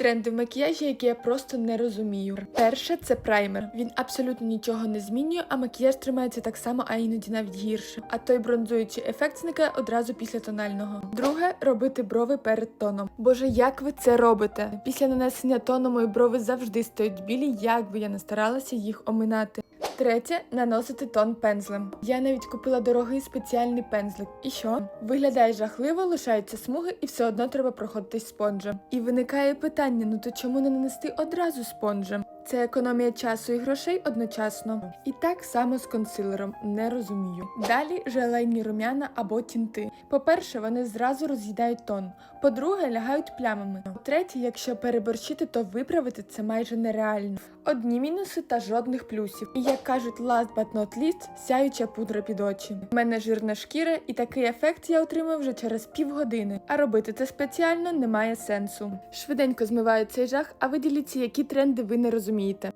Тренди в макіяжі, які я просто не розумію. Перше це праймер. Він абсолютно нічого не змінює, а макіяж тримається так само, а іноді навіть гірше. А той бронзуючий ефект зникає одразу після тонального. Друге робити брови перед тоном. Боже, як ви це робите? Після нанесення тону мої брови завжди стають білі, як би я не старалася їх оминати. Третє наносити тон пензлем. Я навіть купила дорогий спеціальний пензлик. І що? Виглядає жахливо, лишаються смуги, і все одно треба проходитись спонжем. І виникає питання: ну то чому не нанести одразу спонжем? Це економія часу і грошей одночасно. І так само з консилером, не розумію. Далі желейні рум'яна або тінти. По-перше, вони зразу роз'їдають тон. По-друге, лягають плямами. По-третє, якщо переборщити, то виправити це майже нереально. Одні мінуси та жодних плюсів. І як кажуть last but not least, сяюча пудра під очі. У мене жирна шкіра, і такий ефект я отримав вже через півгодини. А робити це спеціально немає сенсу. Швиденько змиваю цей жах, а ви діліться, які тренди ви не розумієте. Zumita,